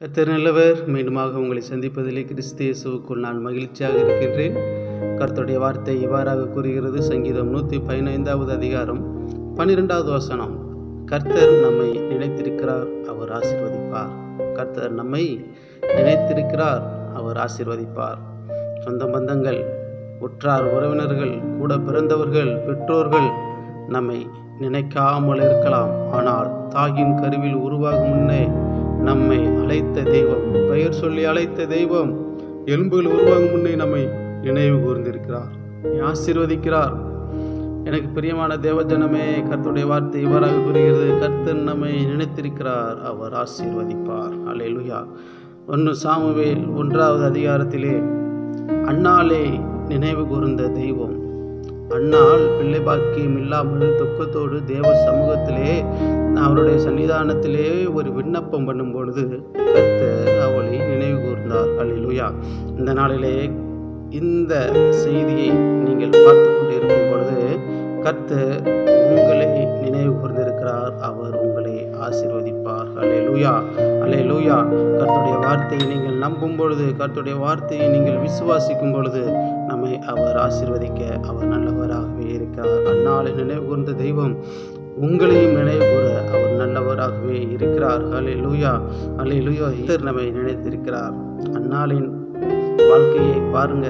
கர்த்தர் நல்லவர். மீண்டுமாக உங்களை சந்திப்பதிலே கிறிஸ்தியேசுவுக்குள் நான் மகிழ்ச்சியாக இருக்கின்றேன். கர்த்தருடைய வார்த்தை இவ்வாறாக கூறுகிறது. சங்கீதம் நூற்றி பதினைந்தாவது அதிகாரம் பன்னிரெண்டாவது வசனம். கர்த்தர் நம்மை நினைத்திருக்கிறார் அவர் ஆசிர்வதிப்பார். கர்த்தர் நம்மை நினைத்திருக்கிறார் அவர் ஆசிர்வதிப்பார். சொந்த பந்தங்கள் உற்றார் உறவினர்கள் கூட பிறந்தவர்கள் பெற்றோர்கள் நம்மை நினைக்காமல் இருக்கலாம் ஆனால் தாயின் கருவில் உருவாகும் முன்னே நம்மை அழைத்த தெய்வம். பெயர் சொல்லி அழைத்த தெய்வம் எலும்புகள் உருவாகும் முன்னே நம்மை நினைவு கூர்ந்திருக்கிறார். ஆசீர்வதிக்கிறார். எனக்கு பிரியமான தேவஜனமே கர்த்தருடைய வார்த்தை இவ்வாறாக கூறுகிறது கர்த்தர் நம்மை நினைத்திருக்கிறார் அவர் ஆசீர்வதிப்பார். அலையலுயா ஒன்று சாமுவேல் ஒன்றாவது அதிகாரத்திலே அண்ணாலே நினைவு கூர்ந்த தெய்வம் அண்ணாள் பிள்ளை பாக்கியம் இல்லாமல் துக்கத்தோடு தேவ சமூகத்திலே அவருடைய சன்னிதானத்திலே ஒரு விண்ணப்பம் பண்ணும் பொழுது கத்தர் அவளை நினைவு கூர்ந்தார். அல்லேலூயா இந்த நாளிலே இந்த செய்தியை நீங்கள் பார்த்து கொண்டிருக்கும் பொழுது கர்த்தர் உங்கள் கர்த்துடைய வார்த்தையை நீங்கள் நம்பும் பொழுது கர்த்துடைய வார்த்தையை நீங்கள் விசுவாசிக்கும் பொழுது நம்மை அவர் ஆசிர்வதிக்க அவர் நல்லவராகவே இருக்கிறார் அந்நாளை நினைவு கூர்ந்த தெய்வம் உங்களையும் நினைவுகூற அவர் நல்லவராகவே இருக்கிறார். அலே லூயா அலே லூயா இத்தர் நம்மை நினைத்திருக்கிறார். அந்நாளின் வாழ்க்கையை பாருங்க.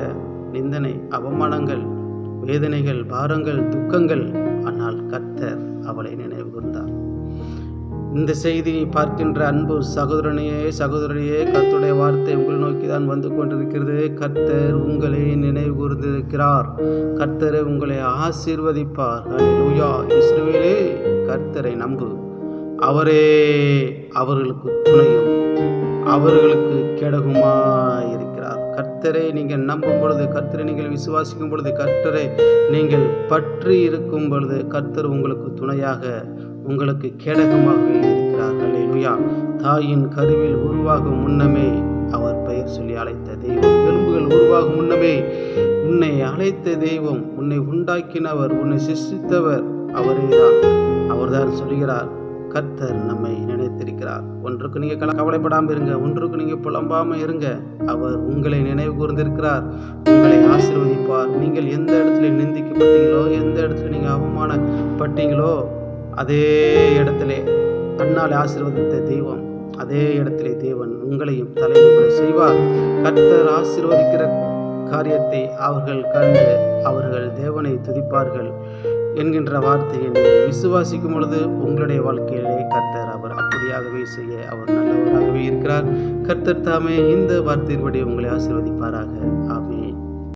நிந்தனை அவமானங்கள் வேதனைகள் பாரங்கள் துக்கங்கள் ஆனால் கர்த்தர் அவளை நினைவு கூர்ந்தார். இந்த செய்தியை பார்க்கின்ற அன்பு சகோதரனையே சகோதரியே கர்த்துடைய வார்த்தை உங்கள் நோக்கி தான் வந்து கொண்டிருக்கிறது. கர்த்தர் உங்களை நினைவு கூர்ந்திருக்கிறார். கர்த்தரை உங்களை ஆசீர்வதிப்பார். லூயா இஸ்ரவேலே கர்த்தரை நம்பு. அவரே அவர்களுக்கு துணையும் அவர்களுக்கு கெடகுமா கர்த்தரை நீங்கள் நம்பும் பொழுது கர்த்தரை நீங்கள் விசுவாசிக்கும் பொழுது கர்த்தரை நீங்கள் பற்றி இருக்கும் பொழுது கர்த்தர் உங்களுக்கு துணையாக உங்களுக்கு கேடகமாகவே இருக்கிறார். அல்லேலூயா தாயின் கருவில் உருவாகும் முன்னமே அவர் பெயர் சொல்லி அழைத்த தெய்வம். எலும்புகள் உருவாகும் முன்னமே உன்னை அழைத்த தெய்வம். உன்னை உண்டாக்கினவர் உன்னை சிருஷ்டித்தவர் அவரே தான் அவர்தான் சொல்கிறார் கர்த்தர் நம்மை நினைத்திருக்கிறார். ஒன்றுக்கு நீங்கள் கவலைப்படாமல் இருங்க. ஒன்றுக்கு நீங்கள் புலம்பாமல் இருங்க. அவர் உங்களை நினைவு கூர்ந்திருக்கிறார். உங்களை ஆசிர்வதிப்பார். நீங்கள் எந்த இடத்துல நிந்திக்கப்பட்டீங்களோ எந்த இடத்துல நீங்கள் அவமானப்பட்டீங்களோ அதே இடத்திலே அண்ணால் ஆசிர்வதித்த தெய்வம் அதே இடத்திலே தேவன் உங்களையும் தலைமுறை செய்வார். கர்த்தர் ஆசிர்வதிக்கிற காரியத்தை அவர்கள் கண்டு அவர்கள் தேவனை துதிப்பார்கள். என்கின்ற வார்த்தையை நீங்கள் விசுவாசிக்கும் பொழுது உங்களுடைய வாழ்க்கையிலே கர்த்தர் அவர் அப்படியாகவே செய்ய அவர் நல்லவராகவே இருக்கிறார். கர்த்தர் தாமே இந்த வார்த்தையின்படி உங்களை ஆசிர்வதிப்பாராக. ஆமென்.